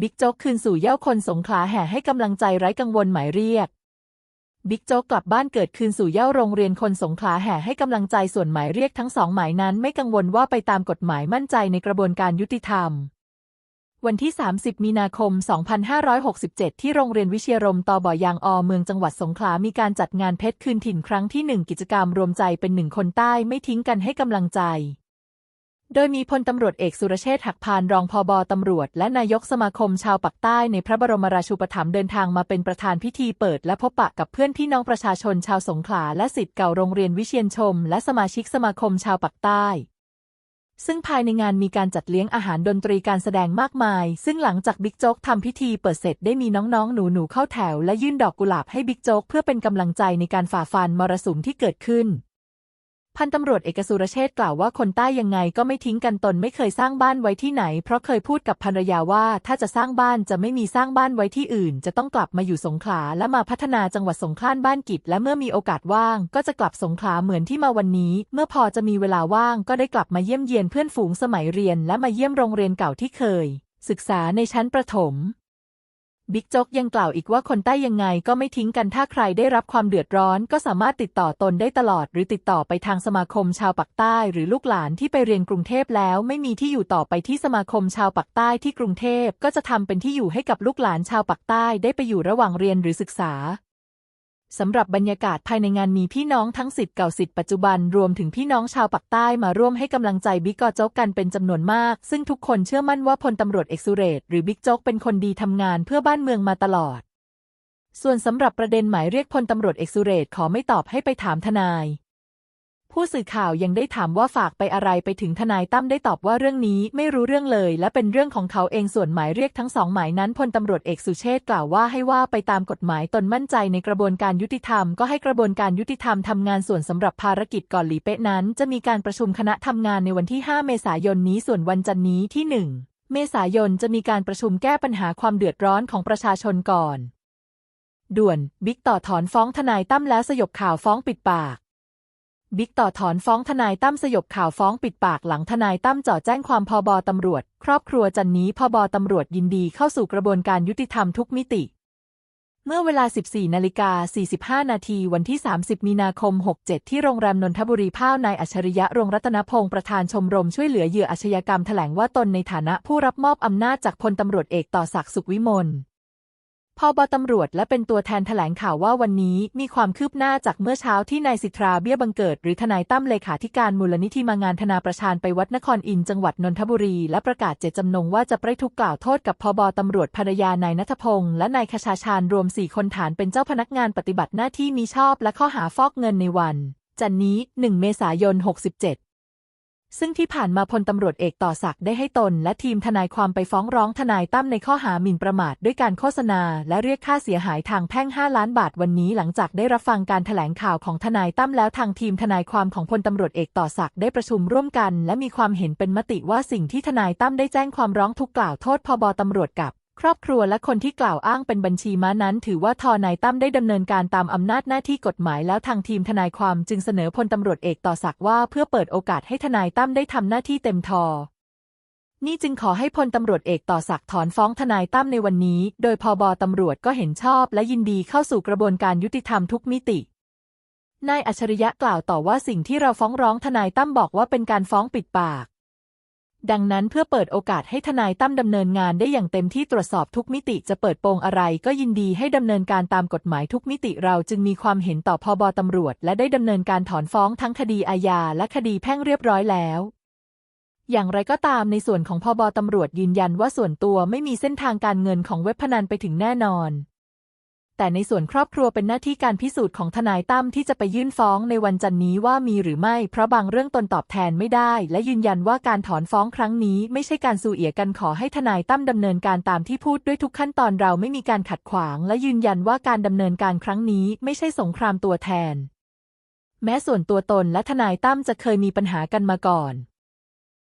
บิ๊กโจ๊กคืนสู่เย้าคนสงขลาแห่ให้กำลังใจไร้กังวลหมายเรียก บิ๊กโจ๊กกลับบ้านเกิดคืนสู่เย้าโรงเรียนคนสงขลาแห่ให้กำลังใจส่วนหมายเรียกทั้งสองหมายนั้นไม่กังวลว่าไปตามกฎหมายมั่นใจในกระบวนการยุติธรรม วันที่ 30 มีนาคม 2567 ที่โรงเรียนวิเชียรมตบ่อยางอเมืองจังหวัดสงขลา มีการจัดงานเพชรคืนถิ่นครั้งที่หนึ่งกิจกรรมรวมใจเป็นหนึ่งคนใต้ไม่ทิ้งกันให้กำลังใจ โดยมีพลตำรวจเอกสุรเชษฐ์หักพานรองพอบตำรวจ และนายกสมาคมชาวปักใต้ในพระบรมราชูปถัมภ์เดินทางมาเป็นประธานพิธีเปิด และพบปะกับเพื่อนพี่น้องประชาชนชาวสงขลาและสิทธิ์เก่าโรงเรียนวิเชียนชม และสมาชิกสมาคมชาวปักใต้ ซึ่งภายในงานมีการจัดเลี้ยงอาหารดนตรีการแสดงมากมาย ซึ่งหลังจากบิ๊กโจ๊กทำพิธีเปิดเสร็จได้มีน้องๆ หนูๆเข้าแถว และยื่นดอกกุหลาบให้บิ๊กโจ๊กเพื่อเป็นกำลังใจในการฝ่าฟันมรสุมที่เกิดขึ้น พันตำรวจเอกสุรเชษ์กล่าวว่าคนใต้ยังไงก็ไม่ทิ้งกันตนไม่เคยสร้างบ้านไว้ที่ไหน เพราะเคยพูดกับภรรยาว่า ถ้าจะสร้างบ้านจะไม่มีสร้างบ้านไว้ที่อื่น จะต้องกลับมาอยู่สงขลาและมาพัฒนาจังหวัดสงขลาบ้านกิจและเมื่อมีโอกาสว่าง ก็จะกลับสงขลาเหมือนที่มาวันนี้ เมื่อพอจะมีเวลาว่างก็ได้กลับมาเยี่ยมเยียนเพื่อนฝูงสมัยเรียน และมาเยี่ยมโรงเรียนเก่าที่เคย ศึกษาในชั้นประถม บิ๊กโจ๊กยังกล่าวอีกว่าคนใต้ยังไงก็ไม่ทิ้งกันถ้าใครได้รับความเดือดร้อน ก็สามารถติดต่อตนได้ตลอด หรือติดต่อไปทางสมาคมชาวปักใต้ หรือลูกหลานที่ไปเรียนกรุงเทพแล้ว ไม่มีที่อยู่ต่อไปที่สมาคมชาวปักใต้ที่กรุงเทพก็จะทำเป็นที่อยู่ให้กับลูกหลานชาวปักใต้ได้ไปอยู่ระหว่างเรียนหรือศึกษา สำหรับบรรยากาศภายในงานมีพี่น้องทั้งสิทธิ์เก่าสิทธิ์ปัจจุบันรวมถึงพี่น้องชาวปักใต้มาร่วมให้กำลังใจบิ๊กโจ๊กกันเป็นจำนวนมาก ซึ่งทุกคนเชื่อมั่นว่าพลตำรวจเอกสุเรศหรือบิ๊กโจ๊กเป็นคนดีทำงานเพื่อบ้านเมืองมาตลอด ส่วนสำหรับประเด็นหมายเรียกพลตำรวจเอกสุเรศขอไม่ตอบให้ไปถามทนาย ผู้สื่อข่าวยังได้ถามว่าฝากไปอะไรไปถึงทนายตั้มได้ตอบว่าเรื่องนี้ไม่รู้เรื่องเลย และเป็นเรื่องของเขาเองส่วนหมายเรียกทั้งสองหมายนั้นพลตำรวจเอกสุเชษกล่าวว่าให้ว่าไปตามกฎหมายตนมั่นใจในกระบวนการยุติธรรมก็ให้กระบวนการยุติธรรมทำงานส่วนสำหรับภารกิจก่อนหลีเป๊ะนั้น จะมีการประชุมคณะทำงานในวันที่ 5 เมษายนนี้ส่วนวันจันนี้ที่ 1 เมษายนจะมีการประชุมแก้ปัญหาความเดือดร้อนของประชาชนก่อน ด่วนบิ๊กต่อถอนฟ้องทนายตั้มแล้วสยบข่าวฟ้องปิดปาก บิ๊กต่อถอนฟ้องทนายตั้มสยบข่าวฟ้องปิดปากหลังทนายตั้มจ่อแจ้งความพบตำรวจ ครอบครัวจันนี้พบตำรวจยินดีเข้าสู่กระบวนการยุติธรรมทุกมิติ เมื่อเวลา 14นาฬิกา45 นาทีวันที่ 30 มีนาคม 67 ที่โรงแรมนนทบุรีพ้าวนายอัจฉริยะรงรัตนพงศ์ประธานชมรมช่วยเหลือเหยื่ออาชญากรรมแถลงว่าตนในฐานะผู้รับมอบอำนาจจากพลตำรวจเอกต่อศักดิ์สุขวิมล พอบตำรวจและเป็นตัวแทนแถลงข่าวว่าวันนี้มีความคืบหน้าจากเมื่อเช้าที่นายสิทธาเบี้ยบังเกิด หรือทนายตั้มเลขาธิการมูลนิธิมางานธนาประชานไปวัดนครอินจังหวัดนนทบุรี และประกาศเจตจำนงว่าจะไปทุกข์กล่าวโทษกับพอบตำรวจภรรยานายนัทพงศ์และนายคชาชาญรวม 4 คนฐานเป็นเจ้าพนักงานปฏิบัติหน้าที่มีชอบและข้อหาฟอกเงินในวัน จันนี้ 1 เมษายน 67 ซึ่งที่ผ่านมาพลตำรวจเอกต่อศักดิ์ได้ให้ตน และทีมทนายความไปฟ้องร้องทนายตั้มในข้อหาหมิ่นประมาทด้วยการโฆษณา และเรียกค่าเสียหายทางแพ่ง 5 ล้านบาทวันนี้หลังจากได้รับฟังการแถลงข่าวของทนายตั้มแล้วทางทีมทนายความของพลตำรวจเอกต่อศักดิ์ได้ประชุมร่วมกัน และมีความเห็นเป็นมติว่าสิ่งที่ทนายตั้มได้แจ้งความร้องทุกข์กล่าวโทษพบตำรวจกับ ครอบครัวและคนที่กล่าวอ้างเป็นบัญชีม้านั้น ถือว่าทนายตั้มได้ดำเนินการตามอำนาจหน้าที่กฎหมายแล้วทางทีมทนายความจึงเสนอพลตำรวจเอกต่อศักว่าเพื่อเปิดโอกาสให้ทนายตั้มได้ทำหน้าที่เต็มทอ นี่จึงขอให้พลตำรวจเอกต่อศักถอนฟ้องทนายตั้มในวันนี้ โดยพบตำรวจก็เห็นชอบ และยินดีเข้าสู่กระบวนการยุติธรรมทุกมิตินายอัจฉริยะกล่าวต่อว่าสิ่งที่เราฟ้องร้องทนายตั้มบอกว่าเป็นการฟ้องปิดปาก ดังนั้นเพื่อเปิดโอกาสให้ทนายตั้มดำเนินงานได้อย่างเต็มที่ตรวจสอบทุกมิติจะเปิดโปงอะไรก็ยินดีให้ดำเนินการตามกฎหมายทุกมิติเราจึงมีความเห็นต่อพบตำรวจ และได้ดำเนินการถอนฟ้องทั้งคดีอาญาและคดีแพ่งเรียบร้อยแล้วอย่างไรก็ตามในส่วนของพบตำรวจยืนยันว่าส่วนตัวไม่มีเส้นทางการเงินของเว็บพนันไปถึงแน่นอน แต่ในส่วนครอบครัวเป็นหน้าที่การพิสูจน์ของทนายตั้มที่จะไปยื่นฟ้องในวันจันนี้ว่ามีหรือไม่ เพราะบางเรื่องตนตอบแทนไม่ได้ และยืนยันว่าการถอนฟ้องครั้งนี้ ไม่ใช่การสู่เอียกันขอให้ทนายตั้มดำเนินการตามที่พูดด้วยทุกขั้นตอนเราไม่มีการขัดขวาง และยืนยันว่าการดำเนินการครั้งนี้ ไม่ใช่สงครามตัวแทน แม้ส่วนตัวตนและทนายตั้มจะเคยมีปัญหากันมาก่อน